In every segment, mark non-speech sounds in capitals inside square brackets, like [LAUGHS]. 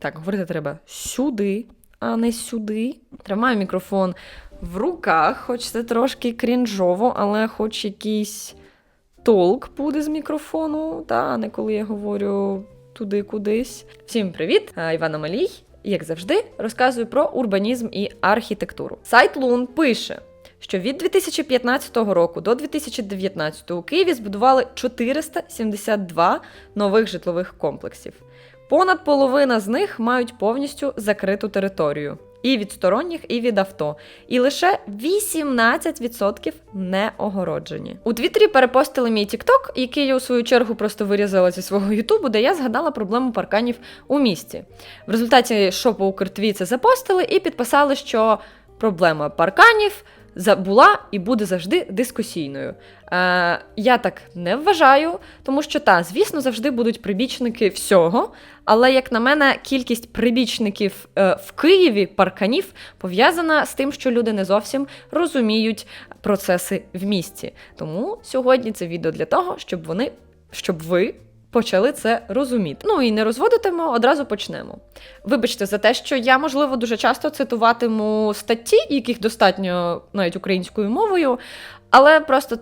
Так, говорити треба сюди, а не сюди. Тримаю мікрофон в руках, хоч це трошки крінжово, але хоч якийсь толк буде з мікрофону, та не коли я говорю туди кудись. Всім привіт! Івана Малій, як завжди, розказую про урбанізм і архітектуру. Сайт Лун пише. Що від 2015 року до 2019 у Києві збудували 472 нових житлових комплексів. Понад половина з них мають повністю закриту територію і від сторонніх, і від авто. І лише 18% не огороджені. У Твіттері перепостили мій TikTok, який я у свою чергу просто вирізала зі свого Ютубу, де я згадала проблему парканів у місті. В результаті шопу Укртві це запостили і підписали, що проблема парканів була і буде завжди дискусійною. Е, я так не вважаю, тому що та, звісно, завжди будуть прибічники всього. Але, як на мене, кількість прибічників е, в Києві парканів пов'язана з тим, що люди не зовсім розуміють процеси в місті. Тому сьогодні це відео для того, щоб вони, щоб ви. Почали це розуміти. Ну і не розводитимо, одразу почнемо. Вибачте за те, що я, можливо, дуже часто цитуватиму статті, яких достатньо навіть українською мовою, але просто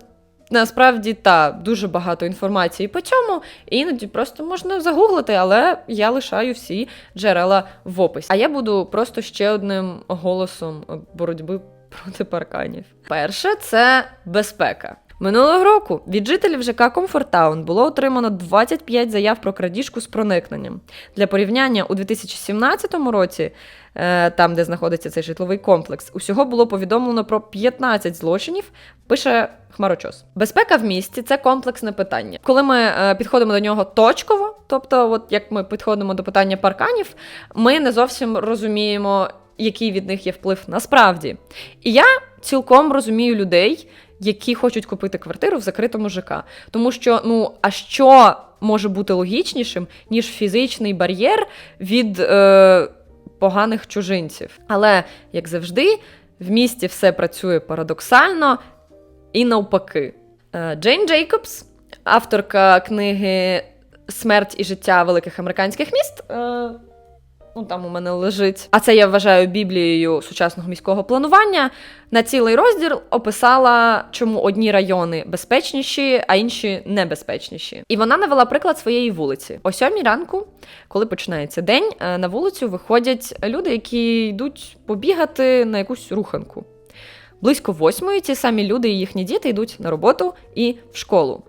насправді та дуже багато інформації по цьому, іноді просто можна загуглити, але я лишаю всі джерела в описі. А я буду просто ще одним голосом боротьби проти парканів. Перше це безпека. Минулого року від жителів ЖК Комфортаун було отримано 25 заяв про крадіжку з проникненням. Для порівняння у 2017 році, е, там де знаходиться цей житловий комплекс, усього було повідомлено про 15 злочинів. Пише Хмарочос. Безпека в місті це комплексне питання. Коли ми е, підходимо до нього точково, тобто, от як ми підходимо до питання парканів, ми не зовсім розуміємо, який від них є вплив насправді. І я цілком розумію людей, які хочуть купити квартиру в закритому ЖК. Тому що, ну, а що може бути логічнішим, ніж фізичний бар'єр від е, поганих чужинців? Але, як завжди, в місті все працює парадоксально і навпаки. Е, Джейн Джейкобс, авторка книги Смерть і життя великих американських міст. Ну, там у мене лежить. А це я вважаю біблією сучасного міського планування. На цілий розділ описала, чому одні райони безпечніші, а інші небезпечніші. І вона навела приклад своєї вулиці. О сьомій ранку, коли починається день, е, на вулицю виходять люди, які йдуть побігати на якусь руханку. Близько восьмої ці самі люди і їхні діти йдуть на роботу і в школу.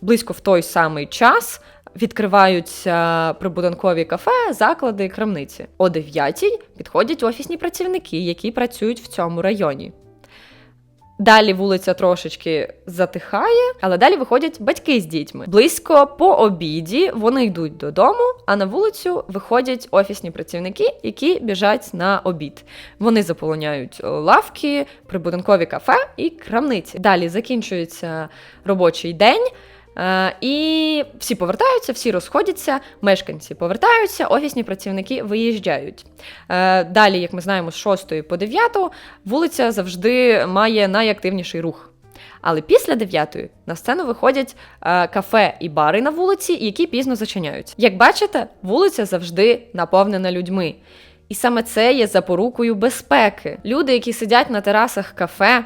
Близько в той самий час відкриваються прибудинкові кафе, заклади, крамниці. О 9 підходять офісні працівники, які працюють в цьому районі. Далі вулиця трошечки затихає, але далі виходять батьки з дітьми. Близько по обіді вони йдуть додому, а на вулицю виходять офісні працівники, які біжать на обід. Вони заполоняють лавки, прибудинкові кафе і крамниці. Далі закінчується робочий день. Е, і всі повертаються, всі розходяться, мешканці повертаються, офісні працівники виїжджають. Е, Далі, як ми знаємо, з 6 по 9 вулиця завжди має найактивніший рух. Але після 9 на сцену виходять е, кафе і бари на вулиці, які пізно зачиняються. Як бачите, вулиця завжди наповнена людьми. І саме це є запорукою безпеки. Люди, які сидять на терасах кафе,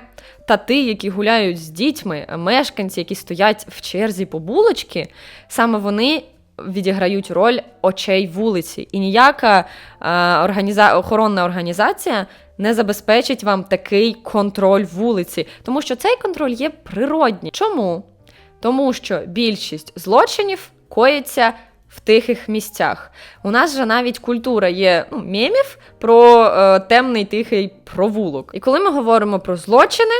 тати, які гуляють з дітьми, мешканці, які стоять в черзі по булочки, саме вони відіграють роль очей вулиці. І ніяка е, організа... охоронна організація не забезпечить вам такий контроль вулиці, тому що цей контроль є природній. Чому? Тому що більшість злочинів коїться в тихих місцях. У нас же навіть культура є ну, мемів про е, темний тихий провулок. І коли ми говоримо про злочини,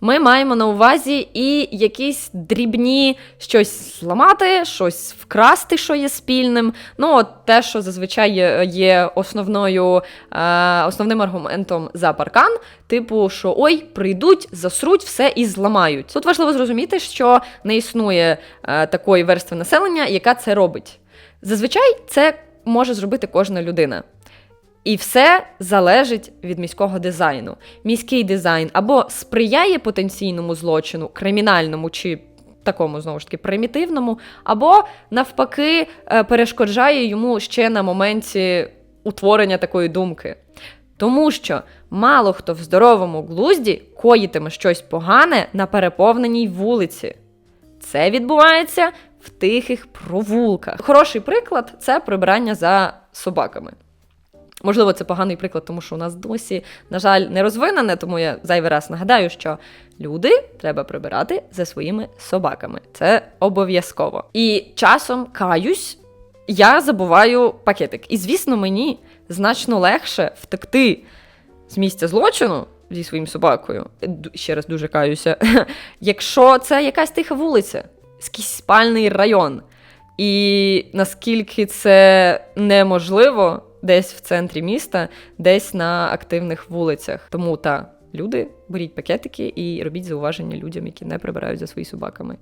ми маємо на увазі і якісь дрібні щось зламати, щось вкрасти, що є спільним. Ну, от те, що зазвичай є, основною, е, основним аргументом за паркан, типу, що ой, прийдуть, засруть все і зламають. Тут важливо зрозуміти, що не існує е, такої верстви населення, яка це робить. Зазвичай це може зробити кожна людина. І все залежить від міського дизайну. Міський дизайн або сприяє потенційному злочину, кримінальному чи такому знову ж таки примітивному, або навпаки е, перешкоджає йому ще на моменті утворення такої думки. Тому що мало хто в здоровому глузді коїтиме щось погане на переповненій вулиці. Це відбувається в тихих провулках. Хороший приклад це прибирання за собаками. Можливо, це поганий приклад, тому що у нас досі, на жаль, не розвинене, тому я зайвий раз нагадаю, що люди треба прибирати за своїми собаками. Це обов'язково. І часом каюсь, я забуваю пакетик. І звісно, мені значно легше втекти з місця злочину зі своїм собакою. Ще раз дуже каюся. [LAUGHS] Якщо це якась тиха вулиця, якийсь спальний район. І наскільки це неможливо десь в центрі міста, десь на активних вулицях. Тому та люди беріть пакетики і робіть зауваження людям, які не прибирають за своїми собаками.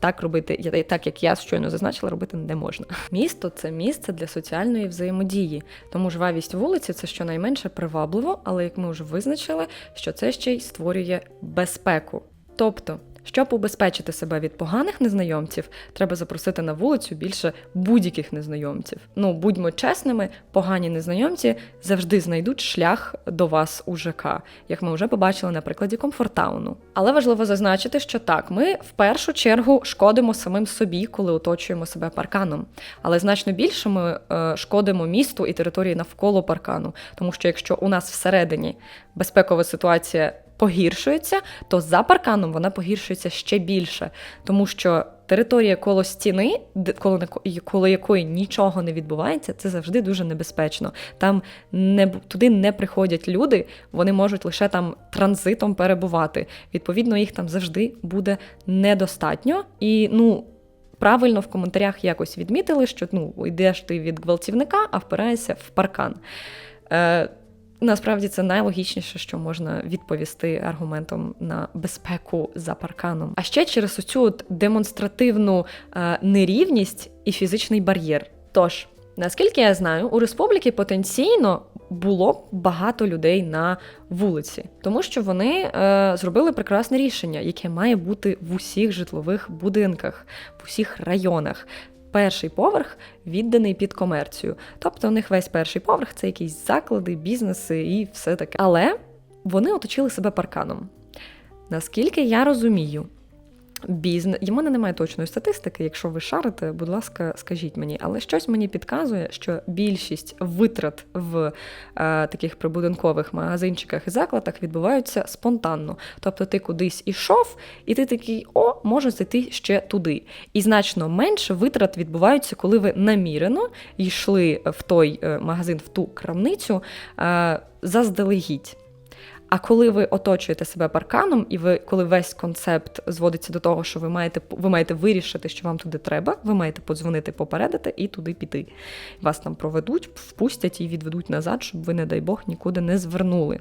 Так робити, так як я щойно зазначила, робити не можна. Місто це місце для соціальної взаємодії, тому жвавість вулиці це щонайменше привабливо, але як ми вже визначили, що це ще й створює безпеку. Тобто, щоб убезпечити себе від поганих незнайомців, треба запросити на вулицю більше будь-яких незнайомців. Ну, будьмо чесними, погані незнайомці завжди знайдуть шлях до вас у ЖК, як ми вже побачили на прикладі комфортауну. Але важливо зазначити, що так, ми в першу чергу шкодимо самим собі, коли оточуємо себе парканом. Але значно більше ми е, шкодимо місту і території навколо паркану, тому що якщо у нас всередині безпекова ситуація погіршується, то за парканом вона погіршується ще більше, тому що територія коло стіни, коло, коло якої нічого не відбувається, це завжди дуже небезпечно. Там не туди не приходять люди, вони можуть лише там транзитом перебувати. Відповідно, їх там завжди буде недостатньо. І ну. Правильно в коментарях якось відмітили, що ну, йдеш ти від гвалтівника, а впираєшся в паркан. Е, Насправді це найлогічніше, що можна відповісти аргументом на безпеку за парканом. А ще через оцю от демонстративну е, нерівність і фізичний бар'єр. Тож, наскільки я знаю, у республіки потенційно було багато людей на вулиці, тому що вони е, зробили прекрасне рішення, яке має бути в усіх житлових будинках, в усіх районах. Перший поверх відданий під комерцію. Тобто у них весь перший поверх це якісь заклади, бізнеси і все таке. Але вони оточили себе парканом. Наскільки я розумію, бізнес. У мене немає точної статистики. Якщо ви шарите, будь ласка, скажіть мені. Але щось мені підказує, що більшість витрат в е, таких прибудинкових магазинчиках і закладах відбуваються спонтанно. Тобто ти кудись ішов, і ти такий, о, можу зайти ще туди. І значно менше витрат відбуваються, коли ви намірено йшли в той е, магазин, в ту крамницю е, заздалегідь. А коли ви оточуєте себе парканом, і ви, коли весь концепт зводиться до того, що ви маєте ви маєте вирішити, що вам туди треба, ви маєте подзвонити, попередити і туди піти. Вас там проведуть, впустять і відведуть назад, щоб ви, не дай Бог, нікуди не звернули.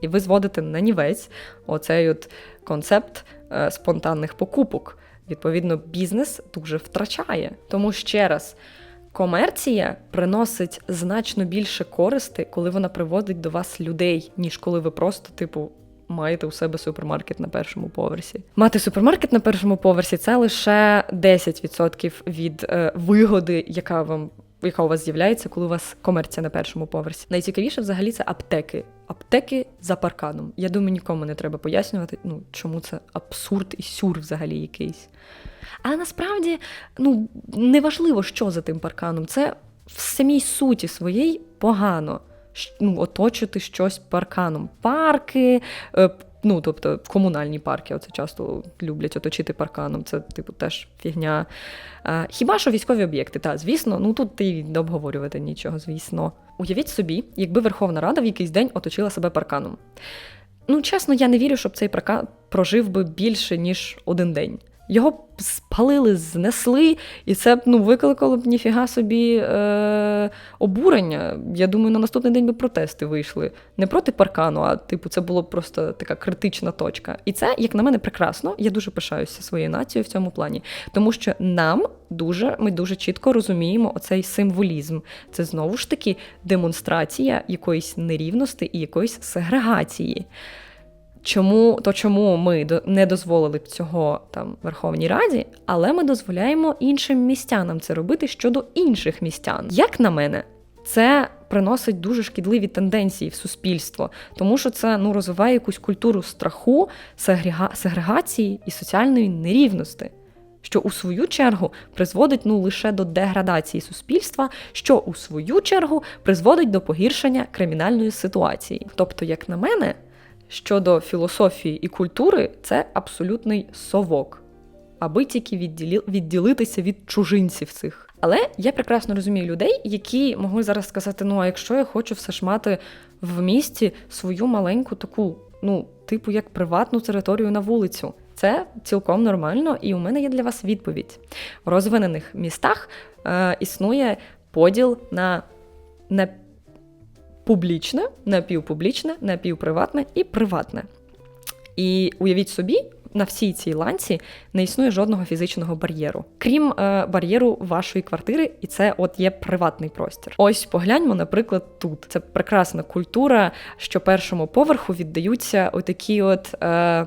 І ви зводите на нівець оцей от концепт е, спонтанних покупок. Відповідно, бізнес дуже втрачає. Тому ще раз. Комерція приносить значно більше користи, коли вона приводить до вас людей, ніж коли ви просто, типу, маєте у себе супермаркет на першому поверсі. Мати супермаркет на першому поверсі це лише 10% від е, вигоди, яка вам. Яка у вас з'являється, коли у вас комерція на першому поверсі. Найцікавіше взагалі це аптеки. Аптеки за парканом. Я думаю, нікому не треба пояснювати, ну чому це абсурд і сюр взагалі якийсь. Але насправді ну, неважливо, що за тим парканом. Це в самій суті своїй погано. Ну, оточити щось парканом. Парки, е, ну, тобто комунальні парки, оце часто люблять оточити парканом. Це, типу, теж фігня. Хіба що військові об'єкти? Та, звісно, ну тут і не обговорювати нічого, звісно. Уявіть собі, якби Верховна Рада в якийсь день оточила себе парканом. Ну, чесно, я не вірю, щоб цей паркан прожив би більше, ніж один день. Його б спалили, знесли, і це б ну, викликало б ніфіга собі е, обурення. Я думаю, на наступний день би протести вийшли. Не проти паркану, а типу, це було б просто така критична точка. І це, як на мене, прекрасно. Я дуже пишаюся своєю нацією в цьому плані. Тому що нам дуже, ми дуже чітко розуміємо оцей символізм. Це знову ж таки демонстрація якоїсь нерівності і якоїсь сегрегації. Чому то чому ми не дозволили б цього там Верховній Раді, але ми дозволяємо іншим містянам це робити щодо інших містян. Як на мене, це приносить дуже шкідливі тенденції в суспільство, тому що це ну розвиває якусь культуру страху, сегрега- сегрегації і соціальної нерівності. Що у свою чергу призводить ну лише до деградації суспільства, що у свою чергу призводить до погіршення кримінальної ситуації. Тобто, як на мене, щодо філософії і культури, це абсолютний совок, аби тільки відділі... відділитися від чужинців цих. Але я прекрасно розумію людей, які могли зараз сказати: ну а якщо я хочу все ж мати в місті свою маленьку таку, ну, типу, як приватну територію на вулицю. Це цілком нормально, і у мене є для вас відповідь. В розвинених містах е, існує поділ на, на публічне, напівпублічне, напівприватне і приватне. І уявіть собі, на всій цій ланці не існує жодного фізичного бар'єру, крім е, бар'єру вашої квартири, і це от є приватний простір. Ось погляньмо, наприклад, тут це прекрасна культура, що першому поверху віддаються отакі от. Е,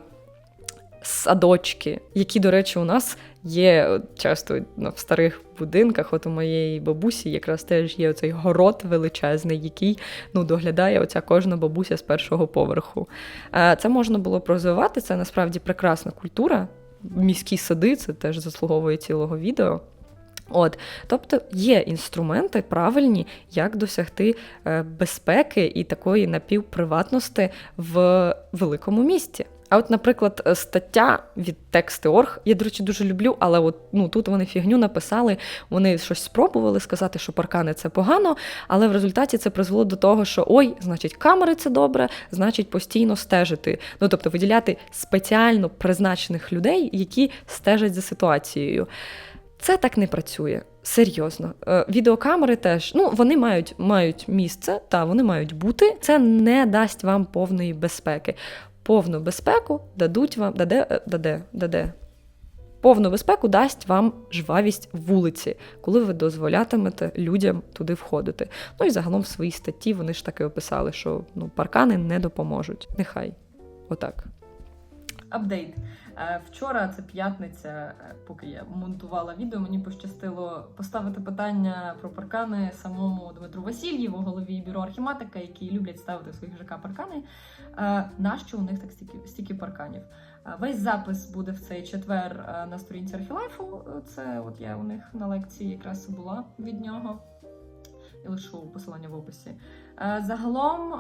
Садочки, які, до речі, у нас є часто в старих будинках. От у моєї бабусі якраз теж є оцей город величезний, який ну, доглядає оця кожна бабуся з першого поверху. Е, Це можна було б розвивати, це насправді прекрасна культура. Міські сади це теж заслуговує цілого відео. От, тобто є інструменти правильні, як досягти е, безпеки і такої напівприватності в великому місті. А от, наприклад, е, стаття від тексти.орг, я, до речі, дуже люблю, але от ну тут вони фігню написали, вони щось спробували сказати, що паркани це погано, але в результаті це призвело до того, що ой, значить, камери це добре, значить, постійно стежити. Ну тобто виділяти спеціально призначених людей, які стежать за ситуацією. Це так не працює. Серйозно, Е, відеокамери теж ну вони мають мають місце, та вони мають бути. Це не дасть вам повної безпеки. Повну безпеку дадуть вам даде, е, даде, даде. Повну безпеку дасть вам жвавість вулиці, коли ви дозволятимете людям туди входити. Ну і загалом в своїй статті вони ж таки описали, що ну, паркани не допоможуть. Нехай. Отак. Апдейт. Е, Вчора, це п'ятниця, е, поки я монтувала відео, мені пощастило поставити питання про паркани самому Дмитру Васильєву, голові бюро архіматика, які люблять ставити в своїх ЖК паркани. Е, Нащо у них так стільки, стільки парканів? Весь запис буде в цей четвер на сторінці Архілайфу. Це от я у них на лекції якраз була від нього. Я лишу посилання в описі. Загалом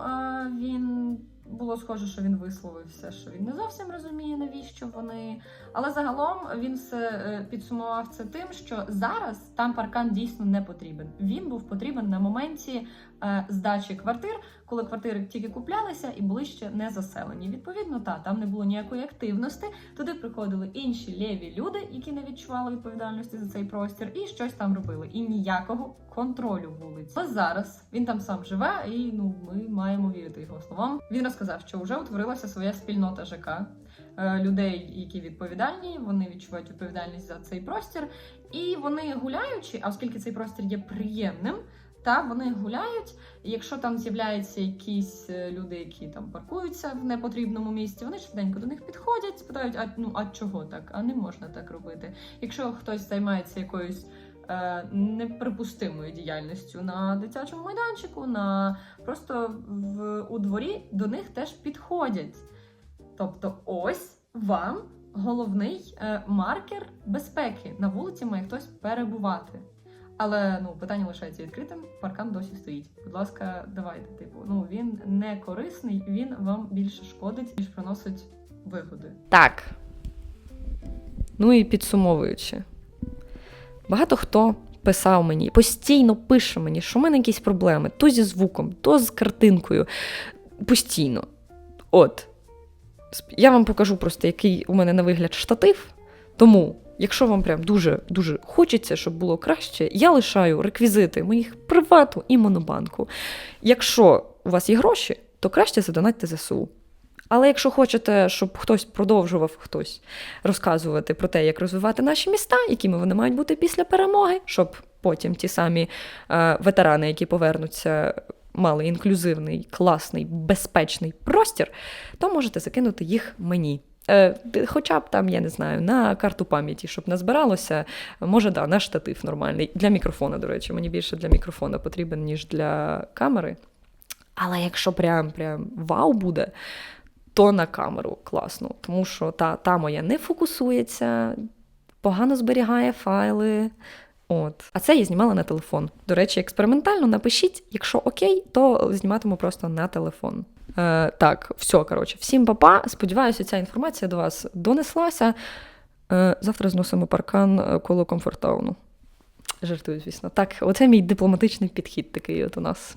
він було схоже, що він висловився, що він не зовсім розуміє, навіщо вони. Але загалом він все е, підсумував це тим, що зараз там паркан дійсно не потрібен. Він був потрібен на моменті е, здачі квартир, коли квартири тільки куплялися і були ще не заселені. Відповідно, та там не було ніякої активності. Туди приходили інші лєві люди, які не відчували відповідальності за цей простір, і щось там робили. І ніякого контролю вулиць. Але зараз він там сам живе, і ну ми маємо вірити його словам. Він розказав, що вже утворилася своя спільнота ЖК. е, Людей, які відповідальні, вони відчувають відповідальність за цей простір, і вони гуляючи, а оскільки цей простір є приємним, та вони гуляють. Якщо там з'являються якісь е, люди, які там паркуються в непотрібному місці, вони швиденько до них підходять, питають: а ну а чого так? А не можна так робити. Якщо хтось займається якоюсь е, неприпустимою діяльністю на дитячому майданчику, на просто в у дворі до них теж підходять. Тобто, ось вам головний е, маркер безпеки. На вулиці має хтось перебувати. Але ну питання лишається відкритим. Паркан досі стоїть. Будь ласка, давайте. Типу, ну він не корисний, він вам більше шкодить, ніж приносить вигоди. Так. Ну і підсумовуючи, багато хто писав мені, постійно пише мені, що в мене якісь проблеми то зі звуком, то з картинкою. Постійно. От. Я вам покажу просто, який у мене на вигляд штатив. Тому, якщо вам прям дуже дуже хочеться, щоб було краще, я лишаю реквізити моїх привату і монобанку. Якщо у вас є гроші, то краще задонатьте ЗСУ. Але якщо хочете, щоб хтось продовжував хтось розказувати про те, як розвивати наші міста, якими вони мають бути після перемоги, щоб потім ті самі е, ветерани, які повернуться, мали інклюзивний, класний, безпечний простір, то можете закинути їх мені. Е, хоча б там, я не знаю, на карту пам'яті, щоб не збиралося. Може, да, на штатив нормальний. Для мікрофона, до речі, мені більше для мікрофона потрібен, ніж для камери. Але якщо прям, прям вау буде, то на камеру класно. Тому що та, та моя не фокусується, погано зберігає файли. От. А це я знімала на телефон. До речі, експериментально напишіть, якщо окей, то зніматиму просто на телефон. Е, так, все, коротше, всім папа. Сподіваюся, ця інформація до вас донеслася. Е, завтра зносимо паркан е, коло комфортауну. Жартую, звісно. Так, оце мій дипломатичний підхід такий от у нас.